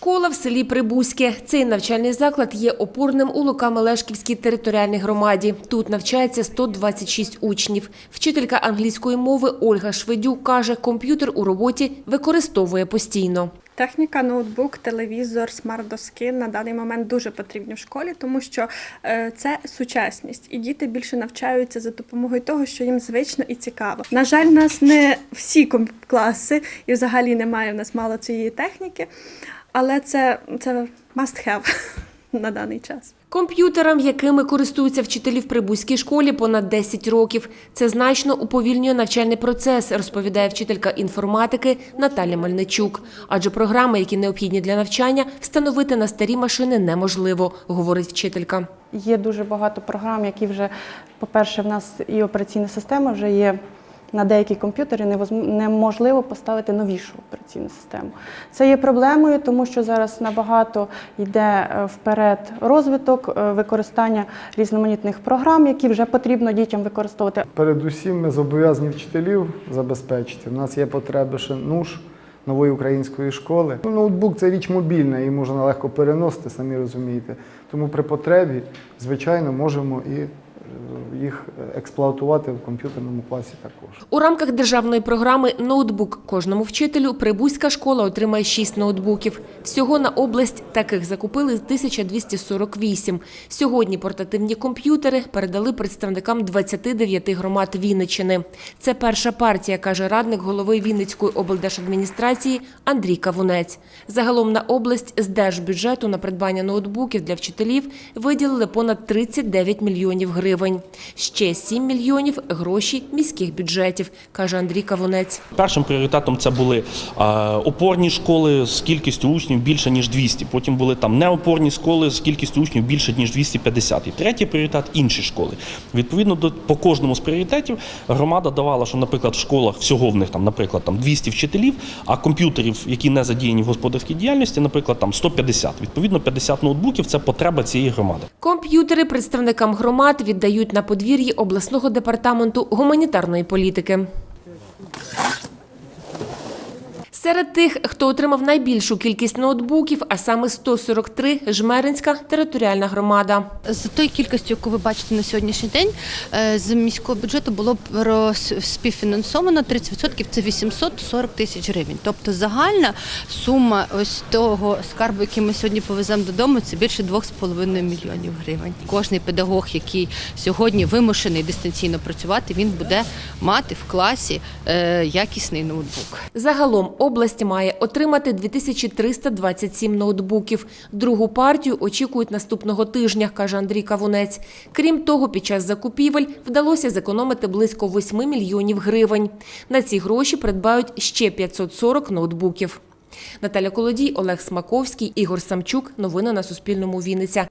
Школа в селі Прибузьке. Цей навчальний заклад є опорним у Лука-Мелешківській територіальній громаді. Тут навчається 126 учнів. Вчителька англійської мови Ольга Шведюк каже, комп'ютер у роботі використовує постійно. Техніка, ноутбук, телевізор, смарт-доски на даний момент дуже потрібні в школі, тому що е, це сучасність, і діти більше навчаються за допомогою того, що їм звично і цікаво. На жаль, нас не всі класи, і взагалі немає в нас мало цієї техніки, але це, це must have на даний час. Комп'ютерам, якими користуються вчителі в Прибузькій школі понад 10 років. Це значно уповільнює навчальний процес, розповідає вчителька інформатики Наталя Мельничук. Адже програми, які необхідні для навчання, встановити на старі машини неможливо, говорить вчителька. Є дуже багато програм, які вже, по-перше, в нас і операційна система вже є. На деякі комп'ютери неможливо поставити новішу операційну систему. Це є проблемою, тому що зараз набагато йде е, вперед розвиток е, використання різноманітних програм, які вже потрібно дітям використовувати. Передусім, ми зобов'язані вчителів забезпечити. У нас є потреби ще НУШ, нової української школи. Ноутбук це річ мобільна, її можна легко переносити, самі розумієте. Тому при потребі, звичайно, можемо і е, їх експлуатувати в комп'ютерному класі також. У рамках державної програми «Ноутбук» кожному вчителю Прибузька школа отримає 6 ноутбуків. Всього на область таких закупили 1248. Сьогодні портативні комп'ютери передали представникам 29 громад Вінниччини. Це перша партія, каже радник голови Вінницької облдержадміністрації Андрій Кавунець. Загалом на область з держбюджету на придбання ноутбуків для вчителів виділили понад 39 мільйонів гривень. Ще 7 мільйонів – гроші міських бюджетів, каже Андрій Кавунець. Першим пріоритетом це були опорні школи з кількістю учнів більше ніж 200. Потім були там неопорні школи з кількістю учнів більше ніж 250. І третій пріоритет інші школи. Відповідно до по кожному з пріоритетів громада давала, що, наприклад, в школах всього в них там, наприклад, там 200 вчителів, а комп'ютерів, які не задіяні в господарській діяльності, наприклад, там 150. Відповідно, 50 ноутбуків це потреба цієї громади. Комп'ютери представникам громад віддають на подвір'ї обласного департаменту гуманітарної політики. Серед тих, хто отримав найбільшу кількість ноутбуків, а саме 143 – Жмеринська територіальна громада. З тої кількості, яку ви бачите на сьогоднішній день, е, з міського бюджету було співфінансовано 30% – це 840 тисяч гривень. Тобто загальна сума ось того скарбу, який ми сьогодні повеземо додому, це більше 2,5 мільйонів гривень. Кожний педагог, який сьогодні вимушений дистанційно працювати, він буде мати в класі е, якісний ноутбук. Загалом область має отримати 2327 ноутбуків. Другу партію очікують наступного тижня, каже Андрій Кавунець. Крім того, під час закупівель вдалося зекономити близько 8 мільйонів гривень. На ці гроші придбають ще 540 ноутбуків. Наталя Колодій, Олег Смаковський, Ігор Самчук. Новини на Суспільному. Вінниця.